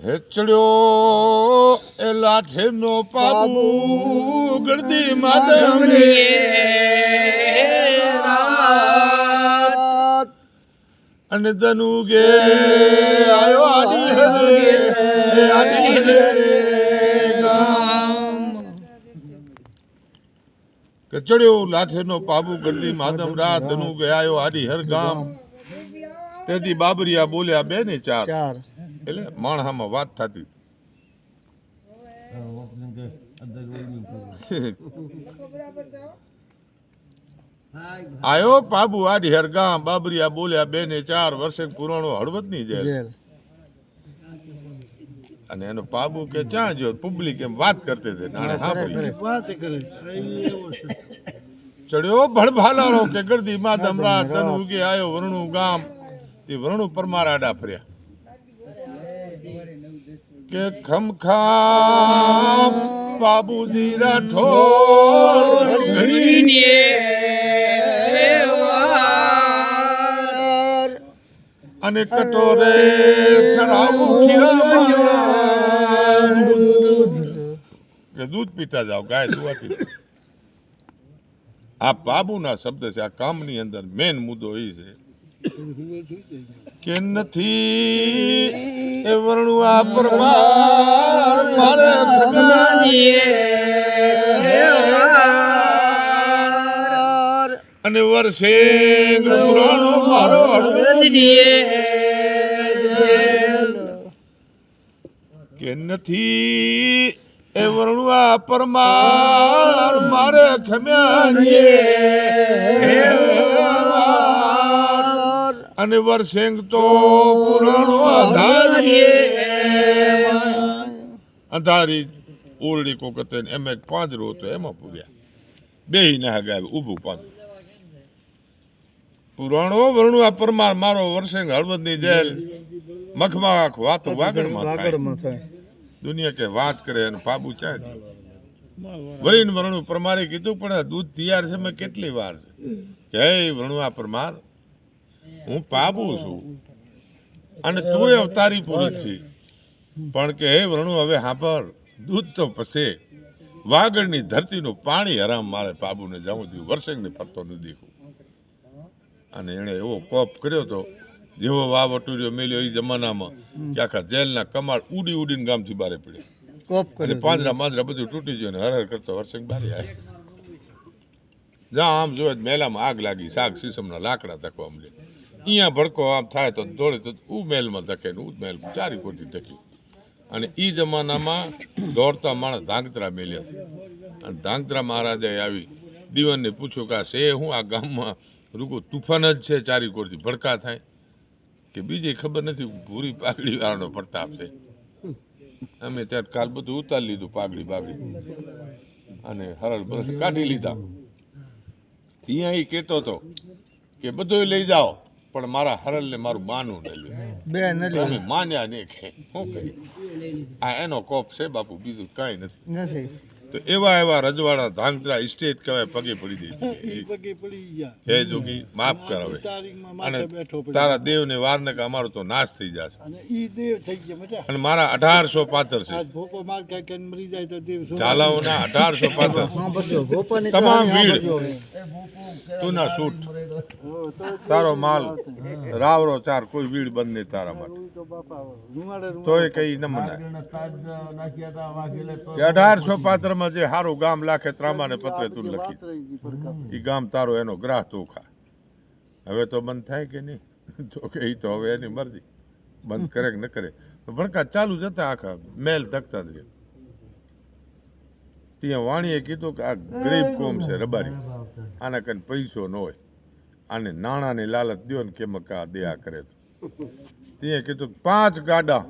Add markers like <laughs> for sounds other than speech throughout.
હેચડ્યો એ લાઠેનો પાબુ ગળદી માધવની. અને તનુ ગે આયો આડી એ આડી હરે ગામ. કે ચડ્યો લાઠેનો પાબુ ગળદી માધવ રાત તનુ ગે આયો આડી હર ગામ. તેથી બાબરિયા બોલ્યા બે ને ચાર. ચાર. એટલે માણસામાં વાત થતી. આયો પાબુ આડી હર ગામ બાબરિયા બોલ્યા બે ને ચાર વર્ષે પુરાણો હળવદની જેલ. જેલ. અને એનો પાબુ કે ક્યાં જો પબ્લિક એમ વાત કરતે તે નાણે હા ભાઈ વાત કરે. ચડ્યો ભળભાલારો કે ગરદી માધમરા તન ઉગે આયો વરણું ગામ. તે વરણું પરમાર આડા ફર્યા. કે ખમખામ બાબુજી રાઠોડ અને કટોરે કે દૂધ પીતા જાઓ, ગાય દુવાતી આ બાબુના શબ્દ છે, આ કામની અંદર મેન મુદ્દો એ છે કે નથી એ વર્ણું આ પરમાર મારે અને વર્ષે પુરાણો મારો કે નથી એ વર્ણું આ પરમાર મારે ખમ્યા અને વરસેંગ તો પુરાણો આધારીએ. અંધારી ઓરડી કોકતે એમ એક પાંજરો હતો એમાં પૂર્યા. બે ના ગાય ઊભું પાંજરું. પુરાણો વર્ણું આ પરમાર મારો વર્ષેંગ હળવદની જેલ મખમાખ વાતો વાગડમાં થાય. દુનિયા કે વાત કરે અને પાબુ ચાય વરીન વરણું પરમારે કીધું પણ આ દૂધ તૈયાર છે મેં કેટલી વાર છે? જય હે આ પરમાર હું પાબુ છું. અને તું અવતારી પુરુષ છે. પણ કે હે વરણુ હવે હાંભળ. દૂધ તો પસે. વાગડની ધરતીનું પાણી હરામ મારે પાબુને જાઉં થયું. વરસેંગને ફરતો ન દેખું. અને એણે એવો કોપ કર્યો તો જેવો વાવ અટુર્યો મેલ્યો એ જમાનામાં કે આખા જેલના કમાડ ઉડી ઉડીને ગામથી બારે પડ્યા. કોપ કરી પાંજરા પાંદરા બધું તૂટી ગયું અને હર હર કરતો વર્ષે બારે આવ્યો જ્યાં આમ જોયે મેલામાં આગ લાગી. શાક સીસમના લાકડા તકવા મળે અહીંયા ભડકો આમ થાય તો દોડે તો ઉ મહેલમાં ધકે ને ઉ મેલ ચારી કોટી ધકી. અને એ જમાનામાં દોડતા માણસ ધાંગધ્રા મેલ્યા. અને ધાંગધ્રા મહારાજાએ આવી દીવાનને પૂછ્યું કે આ હું આ ગામમાં રૂકો તુફાન જ છે ચારી કોરથી ભડકા થાય. કે બીજી ખબર નથી ભૂરી પાઘડી વાળાનો પ્રતાપ છે. અમે ત્યારે કાલ બધું ઉતારી લીધું પાઘડી બાગડી અને હરળ કાઢી લીધા. અહીંયા એ કહેતો હતો કે બધું લઈ જાઓ. પણ મારા હરલને મારું માનું ન બેન અમે માન્યા નહીં કે શું કરી આ એનો કોપ છે બાપુ બીજું કાંઈ નથી. નથી. તો એવા એવા રજવાડા ધાંગધ્રા ઇસ્ટેટ કહેવાય પગે પડી દે <laughs> પગે પડી ગયા. હે જોગી માફ કરાવે. અને માથે બેઠો પડ્યો. તારા દેવને વારને કે અમારો તો નાશ થઈ જશે. અને ઈ દેવ થઈ ગયા મજા. અને મારા અઢારસો પાત્ર છે. આજ ભોપો માર કે કે મરી જાય તો દેવ શું ઝાલાઓના અઢારસો <laughs> પાત્ર. ભોપાની તમામ ભીડ. તું ના શૂટ તારો માલ. રાવરો ચાર કોઈ વીડ બંધ નહીં તારા માટે. તો બાપા તોય કઈ ન મનાય. અઢારસો પાત્રમાં જે સારું ગામ લાખે ત્રામાને પત્રે તું લખી. એ ગામ તારો એનો ગ્રાહ ચોખા. હવે તો બંધ થાય કે નહીં? <laughs> તો કે એ તો હવે એની મરજી. બંધ કરે કે ન કરે? ભણકા ચાલુ જતા આખા મેલ ધકતા જ રહે ત્યાં વાણીએ કીધું કે આ ગરીબ કોમ છે રબારી. આના કઈ પૈસો ન હોય. આને નાણાંની લાલચ દો ને કેમ કા દયા કરે તો. <laughs> ત્યાં કીધું પાંચ ગાડા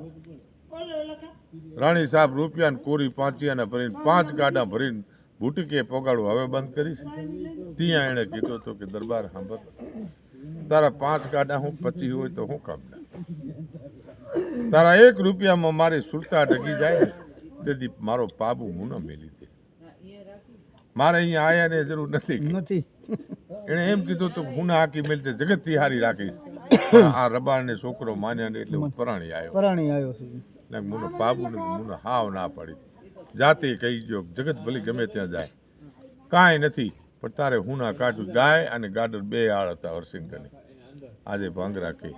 રાણી સાહેબ રૂપિયાને કોરી પાંચિયાને ભરીને પાંચ ગાડા ભરીને ભૂટકે પોગાડવું હવે બંધ કરીશ ત્યાં એણે કીધું હતું કે દરબાર સાંભળ. તારા પાંચ ગાડા હું પચી હોય તો હું કામ તારા એક રૂપિયામાં મારી સુરતા ડગી જાય ને તેથી મારો પાબુ હું ન મેલી દે. મારે અહીંયા આયાને જરૂર નથી. નથી. એણે એમ કીધું તો હું હાકી મેલતે જગત હારી રાખીશ આ- રબાણને છોકરો માન્યા ને એટલે હું પરાણી આવ્યો. પરાણી આવ્યો ને મુનો બાબુ ને મુનો હાવ ના પાડી. જાતે કહી ગયો જગત ભલી ગમે ત્યાં જાય. કાંઈ નથી પણ તારે હું ના કાઢું ગાય અને ગાડર બે આળ હતા હરસિંગની આજે ભાંગરા કહે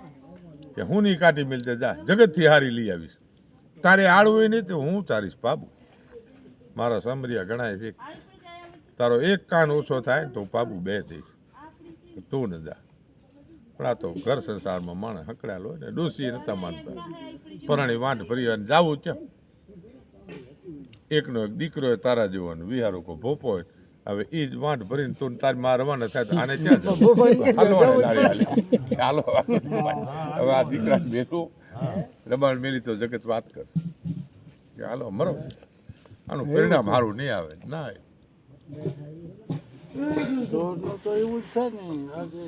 કે હું નહીં કાઢી મિલતે જા જગતથી હારી લઈ આવીશ. તારે આળવું હોય નહીં તો હું તારીશ બાબુ. મારા સમરિયા ગણાય છે તારો એક કાન ઓછો થાય તો પાબુ બાબુ બે થઈશ તું ન જા. પણ આ તો ઘર સંસારમાં માણસ હકડાયેલો હોય ને ડોસી નતા માનતા. પરણી વાંટ ભરી અને જાવું છે. એકનો એક દીકરો હોય તારા જેવાનો વિહારો કો ભોપો હોય હવે એ જ વાંટ ભરીને તું તારી માં રવાના થાય તો આને ક્યાં. હાલો હવે આ દીકરા મેલું. રબાણ મેલી તો જગત વાત કર. કે હાલો મરો. આનું પરિણામ સારું નહીં આવે. ના તો એવું છે ને આજે